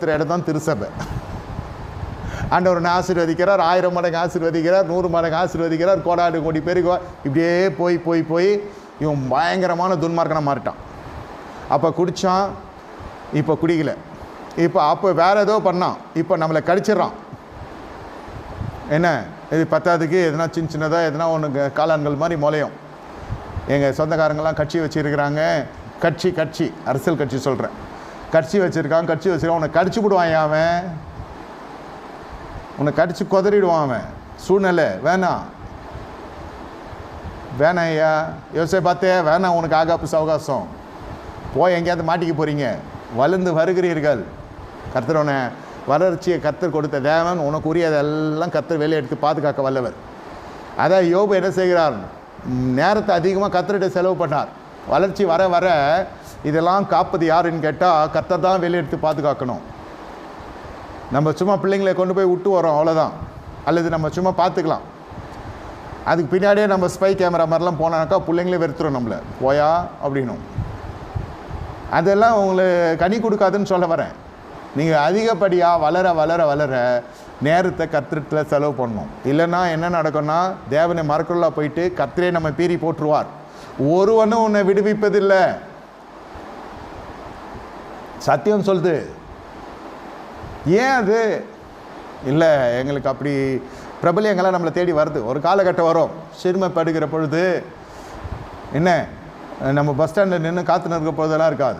திரு இடம் தான் திருசபை ஒரு ஆசீர்வதிக்கிறார் ஆயிரம் மடங்கு ஆசீர்வதிக்கிறார் நூறு மடங்கு ஆசீர்வதிக்கிறார் கோடாடு கோடி பேருக்கு இப்படியே போய் போய் போய் இவன் பயங்கரமான துன்மார்க்கனாக மாறிட்டான். அப்போ குடித்தான் இப்போ குடிக்கல. இப்போ அப்போ வேற ஏதோ பண்ணான். இப்போ நம்மளை கடிச்சிடுறான். என்ன? இது பத்தாவதுக்கு எதனா சின்ன சின்னதாக எதனா ஒன்று காளான்கள் மாதிரி முளையும். எங்கள் சொந்தக்காரங்கெல்லாம் கட்சி வச்சுருக்கிறாங்க. கட்சி கட்சி அரசியல் கட்சி சொல்கிறேன் கட்சி வச்சுருக்கான் கட்சி வச்சுருக்கான். உன்னை கடிச்சு விடுவான் அவன்? உன்னை கடிச்சு கொதறிடுவான் அவன். சூழ்நிலை வேணாம் வேணாம் ஐயா. யோசிச்சு பார்த்தே வேணாம் உனக்கு ஆகாப்பு சவகாசம். போய் எங்கேயாவது மாட்டிக்க போகிறீங்க வளர்ந்து வருகிறீர்கள். கர்த்தர் வளர்ச்சியை கர்த்தர் கொடுத்த தேவன் உனக்குரியதெல்லாம் உரியதெல்லாம் வெளியே எடுத்து பாதுகாக்க வல்லவர். அதான் யோபு என்ன செய்கிறார்? நேரத்தை அதிகமாக கர்த்தர்கிட்ட செலவு பண்ணார். வளர்ச்சி வர வர இதெல்லாம் காப்பது யாருன்னு கேட்டால் கர்த்தர் தான் வெளியெடுத்து பாதுகாக்கணும். நம்ம சும்மா பிள்ளைங்களை கொண்டு போய் விட்டு வரோம் அவ்வளோதான் அல்லது நம்ம சும்மா பார்த்துக்கலாம். அதுக்கு பின்னாடியே நம்ம ஸ்பை கேமரா மாதிரிலாம் போனாக்கா பிள்ளைங்களே வெறுத்துரும் நம்மளை. போயா? அப்படின்னும். அதெல்லாம் உங்களுக்கு கனி கொடுக்காதுன்னு சொல்ல வரேன். நீங்கள் அதிகப்படியாக வளர வளர வளர நேரத்தை கத்திரத்தில் செலவு பண்ணணும். இல்லைன்னா என்ன நடக்கும்னா தேவனை மறக்குள்ளா போயிட்டு கத்திரே நம்ம பீறி போட்டுருவார் ஒருவனும் உன்னை விடுவிப்பதில்லை. சத்தியம் சொல்லுது. ஏன் அது? இல்லை எங்களுக்கு அப்படி பிரபலியங்களாக நம்மளை தேடி வருது. ஒரு காலகட்டம் வரும். சிறுமைப்படுகிற பொழுது என்ன? நம்ம பஸ் ஸ்டாண்டில் நின்று காத்து நிற்கிற பொழுதெல்லாம் இருக்காது.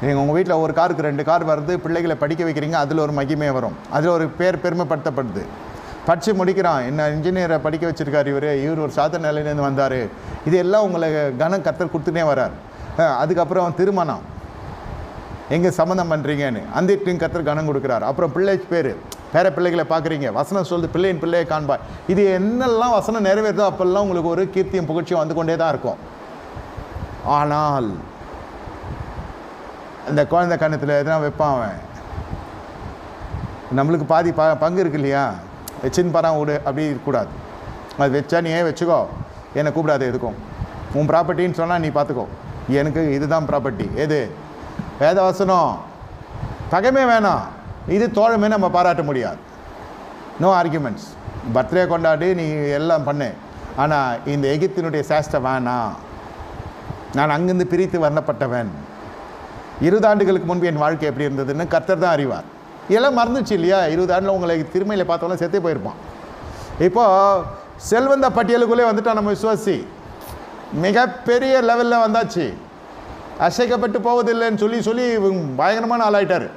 நீங்கள் உங்கள் வீட்டில் ஒரு காருக்கு ரெண்டு கார் வருது பிள்ளைகளை படிக்க வைக்கிறீங்க அதில் ஒரு மகிமை வரும். அதில் ஒரு பேர் பெருமைப்படுத்தப்படுது. படித்து முடிக்கிறான். என்ன இன்ஜினியரை படிக்க வச்சுருக்கார் இவர். இவர் ஒரு சாத்த நிலையிலேருந்து வந்தார். இது எல்லாம் உங்களை கனம் கத்தல் கொடுத்துட்டே வரார். அதுக்கப்புறம் திருமணம். எங்கே சம்மந்தம் பண்ணுறீங்கன்னு அந்த இட்டையும் கத்தர் கனம் கொடுக்குறாரு. அப்புறம் பிள்ளை பேர். பேர பிள்ளைகளை பார்க்குறீங்க. வசனம் சொல்லுது பிள்ளையின் பிள்ளையை காண்பாய். இது என்னெல்லாம் வசனம் நிறைவேறுதோ அப்போல்லாம் உங்களுக்கு ஒரு கீர்த்தியும் புகழ்ச்சியும் வந்து கொண்டே தான் இருக்கும். ஆனால் அந்த குழந்தை கணத்தில் எதனா வைப்பான் அவன். நம்மளுக்கு பாதி ப பங்கு இருக்கு இல்லையா? வச்சுன்னு பரம் விடு அப்படி இருக்கக்கூடாது. அது வச்சா நீ ஏன் வச்சுக்கோ? என்னை கூப்பிடாது எதுக்கும். உன் ப்ராப்பர்ட்டின்னு சொன்னால் நீ பார்த்துக்கோ. எனக்கு இதுதான் ப்ராப்பர்ட்டி எது? வேதவசனம். பகைமே வேணாம். இது தோழமே நம்ம பாராட்ட முடியாது. நோ ஆர்கியூமெண்ட்ஸ் பர்த்டே கொண்டாடி நீ எல்லாம் பண்ணு. ஆனால் இந்த எகிப்தினுடைய சேஷ்டை வேணாம் நான் அங்கிருந்து பிரித்து வர்ணப்பட்டவன். இருபது ஆண்டுகளுக்கு முன்பு என் வாழ்க்கை எப்படி இருந்ததுன்னு கர்த்தர் தான் அறிவார். எல்லாம் மறந்துச்சு இல்லையா? இருபது ஆண்டில் உங்களை திருமையில் பார்த்தோன்னா செத்தே போயிருப்பான். இப்போது செல்வந்த பட்டியலுக்குள்ளே வந்துட்டான் நம்ம விசுவாசி. மிகப்பெரிய லெவலில் வந்தாச்சு. அசைக்கப்பட்டு போவதில்லைன்னு சொல்லி சொல்லி பயங்கரமான ஆளாயிட்டார்.